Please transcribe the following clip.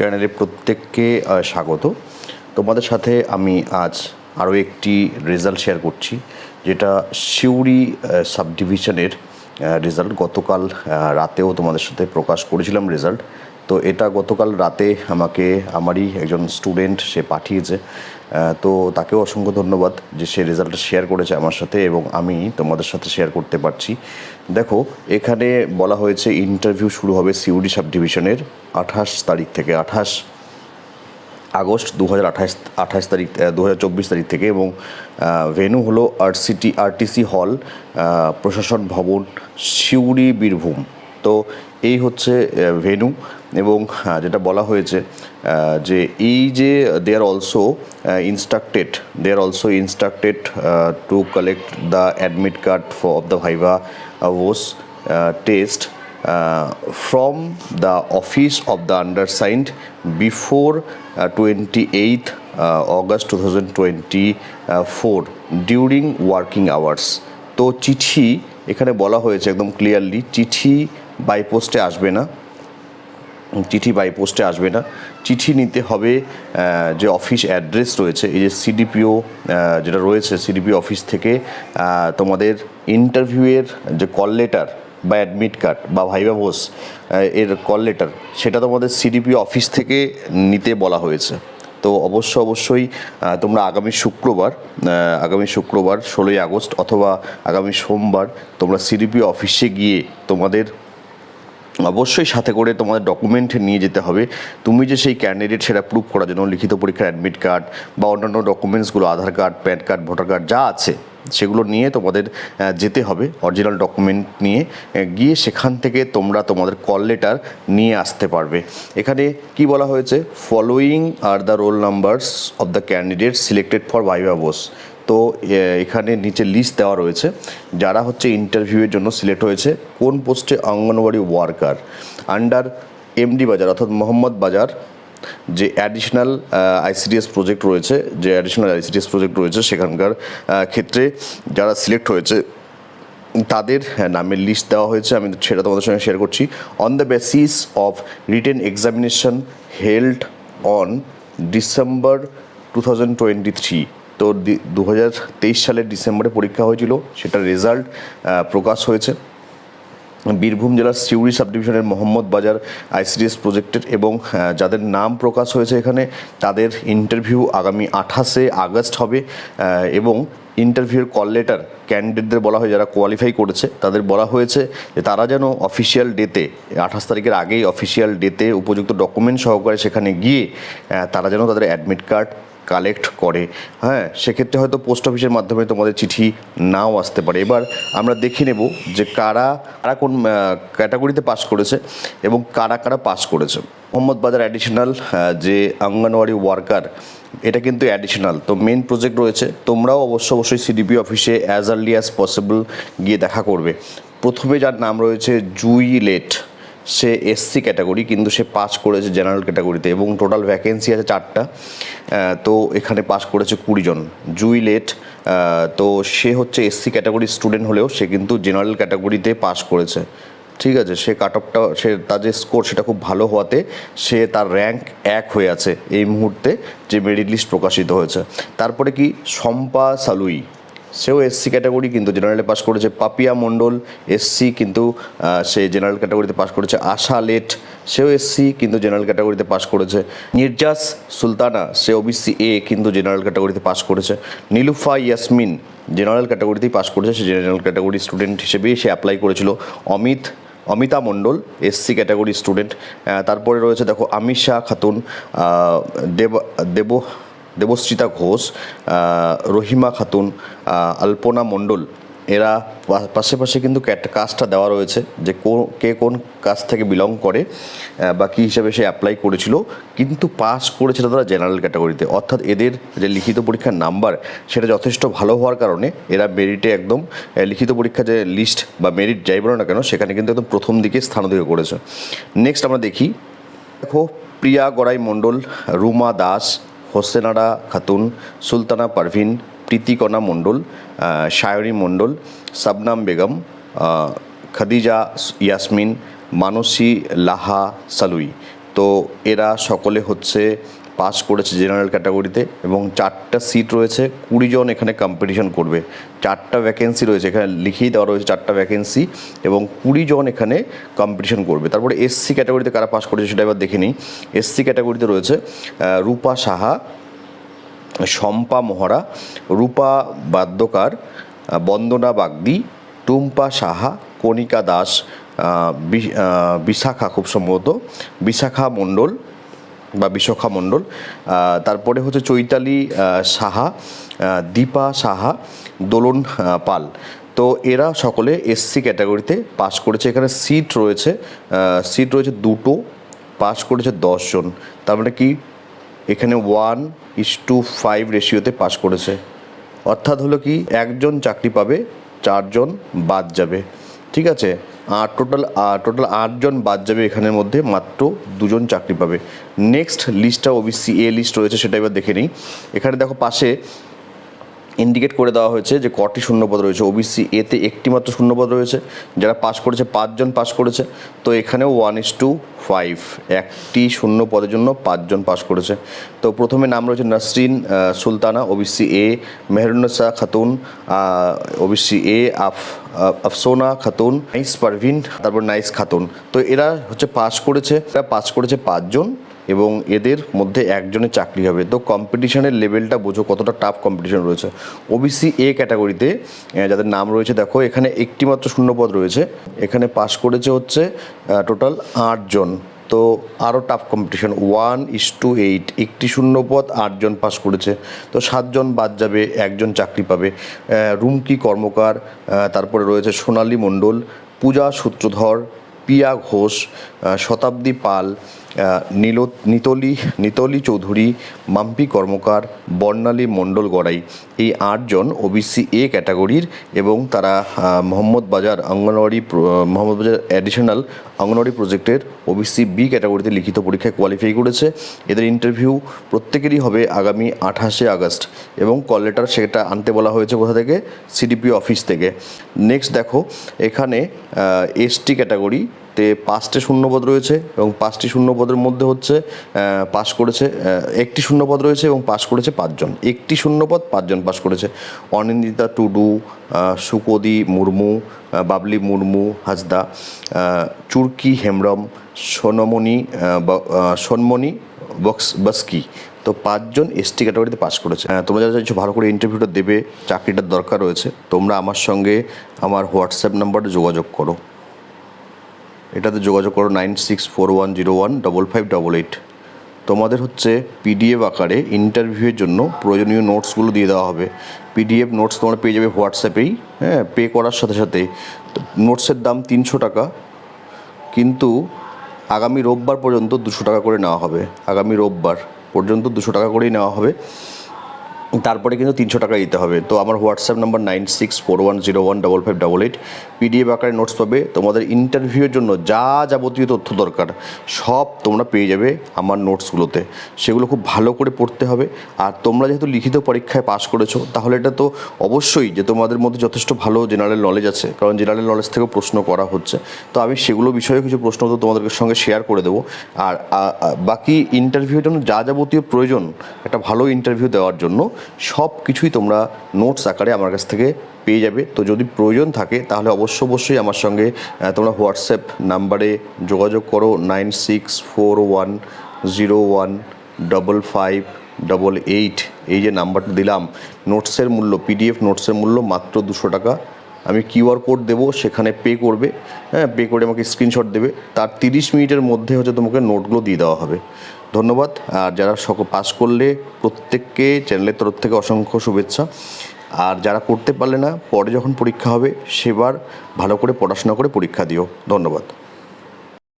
চ্যানেলে প্রত্যেককে স্বাগত। তোমাদের সাথে আমি আজ আরও একটি রেজাল্ট শেয়ার করছি, যেটা সিউড়ি সাবডিভিশনের রেজাল্ট গতকাল রাতেও তোমাদের সাথে প্রকাশ করেছিলাম রেজাল্ট তো এটা গতকাল রাতে আমাকে, আমারই একজন স্টুডেন্ট সে পাঠিয়েছে। তো তাকেও অসংখ্য ধন্যবাদ যে সে রেজাল্টটা শেয়ার করেছে আমার সাথে এবং আমি তোমাদের সাথে শেয়ার করতে পারছি। দেখো, এখানে বলা হয়েছে ইন্টারভিউ শুরু হবে সিউডি সাব ডিভিশনের আঠাশ তারিখ থেকে, আঠাশ আগস্ট দু হাজার আঠাশ আঠাশ তারিখ দু হাজার চব্বিশ তারিখ থেকে এবং ভেনু হলো আর সিটি আরটিসি হল প্রশাসন ভবন, সিউড়ি, বীরভূম। তো এই হচ্ছে ভেনু এবং যেটা বলা হয়েছে যে এই যে they are also instructed they are also instructed to collect the admit card for of the viva voce test uh, from the office of the undersigned before uh, 28th uh, August 2024 during working hours তো চিঠি এখানে বলা হয়েছে একদম clearly চিঠি by পোস্টে আসবে না, চিঠি বাই পোস্টে আসবে না। চিঠি নিতে হবে যে অফিস অ্যাড্রেস রয়েছে, এই যে সিডিপিও যেটা রয়েছে সিডিপিও অফিস থেকে তোমাদের ইন্টারভিউয়ের যে কল লেটার বা অ্যাডমিট কার্ড বা ভাইবা ভোস এর কল লেটার সেটা তোমাদের সিডিপিও অফিস থেকে নিতে বলা হয়েছে। তো অবশ্য অবশ্যই তোমরা আগামী শুক্রবার আগামী শুক্রবার ষোলোই আগস্ট অথবা আগামী সোমবার তোমরা সিডিপিও অফিসে গিয়ে তোমাদের অবশ্যই সাথে করে তোমাদের ডকুমেন্ট নিয়ে যেতে হবে। তুমি যে সেই ক্যান্ডিডেট সেটা প্রুভ করার জন্য লিখিত পরীক্ষার অ্যাডমিট কার্ড বা অন্যান্য ডকুমেন্টসগুলো Aadhaar card PAN card voter card যা আছে, সেগুলো নিয়ে তোমাদের যেতে হবে অরিজিনাল ডকুমেন্ট নিয়ে গিয়ে সেখান থেকে তোমরা তোমাদের কল লেটার নিয়ে আসতে পারবে। এখানে কি বলা হয়েছে? Following are the roll numbers of the candidate selected for viva voce তো এখানে নিচে লিস্ট দেওয়া রয়েছে যারা হচ্ছে ইন্টারভিউয়ের জন্য সিলেক্ট হয়েছে কোন পোস্টে অঙ্গনওয়াড়ি ওয়ার্কার আন্ডার এমডি বাজার অর্থাৎ মোহাম্মদ বাজার যে অ্যাডিশনাল আইসিডিএস প্রজেক্ট রয়েছে যে অ্যাডিশনাল আইসিডিএস প্রজেক্ট রয়েছে সেখানকার ক্ষেত্রে যারা সিলেক্ট হয়েছে তাদের হ্যাঁ, নামের লিস্ট দেওয়া হয়েছে আমি সেটা তোমাদের সঙ্গে শেয়ার করছি। On the basis of written examination held on December two thousand twenty three তো দু হাজার তেইশ সালের ডিসেম্বরে পরীক্ষা হয়েছিল, সেটার রেজাল্ট প্রকাশ হয়েছে। বীরভূম জেলার সিউড়ি সাব ডিভিশনের মোহাম্মদ বাজার আইসিডিএস প্রজেক্টের এবং যাদের নাম প্রকাশ হয়েছে এখানে, তাদের ইন্টারভিউ আগামী আঠাশে আগস্ট হবে এবং ইন্টারভিউর কল লেটার ক্যান্ডিডেটদের বলা হয়, যারা কোয়ালিফাই করেছে, তাদের বলা হয়েছে যে তারা যেন অফিসিয়াল ডেতে আঠাশ তারিখের আগেই অফিসিয়াল ডেতে উপযুক্ত ডকুমেন্ট সহকারে সেখানে গিয়ে তারা যেন তাদের অ্যাডমিট কার্ড কালেক্ট করে হ্যাঁ? সেক্ষেত্রে হয়তো পোস্ট অফিসের মাধ্যমে তোমাদের চিঠি নাও আসতে পারে। এবার আমরা দেখে নেব যে কারা কারা কোন ক্যাটাগরিতে পাস করেছে এবং কারা কারা পাস করেছে। মোহাম্মদ বাজার অ্যাডিশনাল যে অঙ্গনওয়াড়ি ওয়ার্কার এটা কিন্তু অ্যাডিশনাল তো মেন প্রজেক্ট রয়েছে। তোমরাও অবশ্য, অবশ্যই সিডিপি অফিসে অ্যাজ আর্লি অ্যাজ পসিবল গিয়ে দেখা করবে। প্রথমে যার নাম রয়েছে জুই লেট। সে এসসি ক্যাটাগরি কিন্তু সে পাস করেছে জেনারেল ক্যাটাগরিতে এবং টোটাল ভ্যাকেন্সি আছে চারটা। তো এখানে পাস করেছে কুড়ি জন। জুই লেট তো সে হচ্ছে এসসি ক্যাটাগরির স্টুডেন্ট হলেও সে কিন্তু জেনারেল ক্যাটাগরিতে পাস করেছে। ঠিক আছে, সে কাট অফটা সে তার যে স্কোর সেটা খুব ভালো হওয়াতে সে তার র্যাঙ্ক এক হয়ে আছে এই মুহূর্তে, যে মেরিট লিস্ট প্রকাশিত হয়েছে। তারপরে কি? শম্পা সালুই। সেও এসসি ক্যাটাগরি কিন্তু জেনারেলে পাশ করেছে। পাপিয়া মণ্ডল এসসি কিন্তু সে জেনারেল ক্যাটাগরিতে পাশ করেছে। আশা লেট, সেও এসসি কিন্তু জেনারেল ক্যাটাগরিতে পাশ করেছে। নির্জাস সুলতানা, সে ওবিসি এ কিন্তু জেনারেল ক্যাটাগরিতে পাশ করেছে। নীলুফা ইয়াসমিন জেনারেল ক্যাটাগরিতেই পাশ করেছে। সে জেনারেল ক্যাটাগরি স্টুডেন্ট হিসেবেই সে অ্যাপ্লাই করেছিল। Amit, Amita Mondal SC category student তারপরে রয়েছে দেখো আমিষা খাতুন দেব দেব দেবশ্রিতা ঘোষ রহিমা খাতুন আলপনা মণ্ডল, এরা পাশে পাশে কিন্তু কাজটা দেওয়া রয়েছে যে কো- কে কোন কাজ থেকে বিলং করে বা কী হিসাবে সে অ্যাপ্লাই করেছিল, কিন্তু পাস করেছিল তারা জেনারেল ক্যাটাগরিতে অর্থাৎ এদের যে লিখিত পরীক্ষার নাম্বার সেটা যথেষ্ট ভালো হওয়ার কারণে এরা মেরিটে একদম লিখিত পরীক্ষা যে লিস্ট বা মেরিট যাই বলো না কেন, সেখানে কিন্তু একদম প্রথম দিকে স্থান অধিকার করেছে। নেক্সট আমরা দেখি, দেখো, প্রিয়া গড়াই মণ্ডল, রুমা দাস হোসেনারা খাতুন, সুলতানা পারভিন, প্রীতিকণা মণ্ডল সায়রী মণ্ডল, সাবনাম বেগম খাদিজা ইয়াসমিন, মানসী লাহা সালুই। তো এরা সকলে হচ্ছে পাস করেছে জেনারেল ক্যাটাগরিতে এবং চারটা সিট রয়েছে, কুড়ি জন এখানে কম্পিটিশন করবে। চারটা ভ্যাকেন্সি রয়েছে, এখানে লিখিয়ে দেওয়া রয়েছে চারটা ভ্যাকেন্সি এবং কুড়ি জন এখানে কম্পিটিশন করবে। তারপরে এসসি ক্যাটাগরিতে কারা পাস করেছে সেটা এবার দেখে নিই। এসসি ক্যাটাগরিতে রয়েছে রূপা সাহা, শম্পা মোহরা, রূপা বাদ্যকার বন্দনা বাগদি, টুম্পা সাহা, কণিকা দাস বিশাখা খুব সম্ভবত, বিশাখা মণ্ডল বা বিশাখা মণ্ডল। তারপরে হচ্ছে চৈতালি সাহা দীপা সাহা, দোলন পাল। তো এরা সকলে এসসি ক্যাটাগরিতে পাস করেছে। এখানে সিট রয়েছে সিট রয়েছে দুটো পাস করেছে দশজন তার মানে কি? এখানে ওয়ান ইস টু ফাইভ রেশিওতে পাস করেছে। অর্থাৎ হলো কি? একজন চাকরি পাবে, চারজন বাদ যাবে। ঠিক আছে? টোটাল টোটাল আটজন বাদ যাবে এখানের মধ্যে, মাত্র দুজন চাকরি পাবে। নেক্সট লিস্টটা ওবিসি এ লিস্ট রয়েছে, সেটা এবার দেখে নিই। এখানে দেখো পাশে ইন্ডিকেট করে দেওয়া হয়েছে যে কটি শূন্যপদ রয়েছে। ওবিসি এতে একটি মাত্র শূন্যপদ রয়েছে, যারা পাস করেছে, পাঁচজন পাস করেছে। তো এখানেও ওয়ান ইস টু ফাইভ একটি শূন্য পদের জন্য পাঁচজন পাস করেছে। তো প্রথমে নাম রয়েছে Nasrin Sultana OBC A Mehrunnesa Khatun OBC A আফ আফসোনা খাতুন, নাইস পারভিন, তারপর নাইস খাতুন। তো এরা হচ্ছে পাস করেছে, এরা পাস করেছে পাঁচজন এবং এদের মধ্যে একজনের চাকরি হবে। তো কম্পিটিশনের লেভেলটা বোঝো কতটা টাফ কম্পিটিশন রয়েছে। ওবিসি এ ক্যাটাগরিতে যাদের নাম রয়েছে, দেখো, এখানে একটি মাত্র শূন্যপদ রয়েছে। এখানে পাশ করেছে হচ্ছে টোটাল আটজন তো আরও tough competition one is two eight একটি শূন্যপদ আটজন পাস করেছে। তো সাতজন বাদ যাবে, একজন চাকরি পাবে। রুমকি কর্মকার তারপরে রয়েছে সোনালী মণ্ডল, পূজা সূত্রধর, পিয়া ঘোষ শতাব্দী পাল নীল নিতলি নিতলি চৌধুরী, মাম্পি কর্মকার, বর্ণালী মণ্ডল গড়াই। এই আটজন ওবিসি এ ক্যাটাগরির এবং তারা মোহাম্মদ বাজার অঙ্গনওয়াড়ি মোহাম্মদ বাজার অ্যাডিশনাল অঙ্গনওয়াড়ি প্রজেক্টের ওবিসি বি ক্যাটাগরিতে লিখিত পরীক্ষায় কোয়ালিফাই করেছে। এদের ইন্টারভিউ প্রত্যেকেরই হবে আগামী আঠাশে আগস্ট এবং কল লেটার সেটা আনতে বলা হয়েছে কোথা থেকে? সিডিপি অফিস থেকে। নেক্সট দেখো, এখানে এসটি ক্যাটাগরি তে পাঁচটি শূন্যপদ রয়েছে এবং পাঁচটি শূন্যপদের মধ্যে হচ্ছে পাস করেছে একটি শূন্যপদ রয়েছে এবং পাস করেছে পাঁচজন। একটি শূন্যপদ পাঁচজন পাস করেছে। অনিন্দিতা টুডু সুকদি মুর্মু বাবলি মুর্মু আহ, চুরকি হেমব্রম সোনমণি সোনমণি বক্স বাস্কি। তো পাঁচজন এসটি ক্যাটাগরিতে পাস করেছে। তোমরা যারা চাইছো ভালো করে ইন্টারভিউটা দেবে চাকরিটার দরকার রয়েছে তোমরা আমার সঙ্গে আমার হোয়াটসঅ্যাপ নাম্বারে যোগাযোগ করো। এটাতে যোগাযোগ করো nine six four one zero one double five double eight. তোমাদের হচ্ছে পিডিএফ আকারে ইন্টারভিউয়ের জন্য প্রয়োজনীয় নোটসগুলো দিয়ে দেওয়া হবে। পিডিএফ নোটস তোমরা পেয়ে যাবে হোয়াটসঅ্যাপেই হ্যাঁ পে করার সাথে সাথে। নোটসের দাম তিনশো টাকা, কিন্তু আগামী রোববার পর্যন্ত দুশো টাকা করে নেওয়া হবে। আগামী রোববার পর্যন্ত দুশো টাকা করেই নেওয়া হবে। তারপরে কিন্তু তিনশো টাকা দিতে হবে। তো আমার WhatsApp number nine six four one zero one double five double eight PDF আকারে নোটস পাবে। তোমাদের ইন্টারভিউয়ের জন্য যা যাবতীয় তথ্য দরকার, সব তোমরা পেয়ে যাবে আমার নোটসগুলোতে সেগুলো খুব ভালো করে পড়তে হবে। আর তোমরা যেহেতু লিখিত পরীক্ষায় পাশ করেছ, তাহলে এটা তো অবশ্যই যে তোমাদের মধ্যে যথেষ্ট ভালো জেনারেল নলেজ আছে। কারণ জেনারেল নলেজ থেকেও প্রশ্ন করা হচ্ছে। তো আমি সেগুলো বিষয়ে কিছু প্রশ্ন তো তোমাদের সঙ্গে শেয়ার করে দেবো। আর বাকি ইন্টারভিউর জন্য যা যাবতীয় প্রয়োজন, একটা ভালো ইন্টারভিউ দেওয়ার জন্য সব কিছুই তোমরা নোটস আকারে আমার কাছ থেকে পেয়ে যাবে। তো যদি প্রয়োজন থাকে, তাহলে অবশ্য অবশ্যই আমার সঙ্গে তোমরা হোয়াটসঅ্যাপ নাম্বারে যোগাযোগ করো nine six four one zero one double five double eight এই যে নাম্বারটা দিলাম নোটসের মূল্য পিডিএফ নোটসের মূল্য মাত্র দুশো টাকা। আমি কিউআর কোড দেবো, সেখানে পে করবে। হ্যাঁ পে করে আমাকে স্ক্রিনশট দেবে। তার তিরিশ মিনিটের মধ্যে হচ্ছে তোমাকে নোটগুলো দিয়ে দেওয়া হবে। ধন্যবাদ। আর যারা সক, পাস করলে প্রত্যেককে, চ্যানেলের তরফ থেকে অসংখ্য শুভেচ্ছা। আর যারা করতে পারলে না, পরে যখন পরীক্ষা হবে, সেবার ভালো করে পড়াশোনা করে পরীক্ষা দিও। ধন্যবাদ।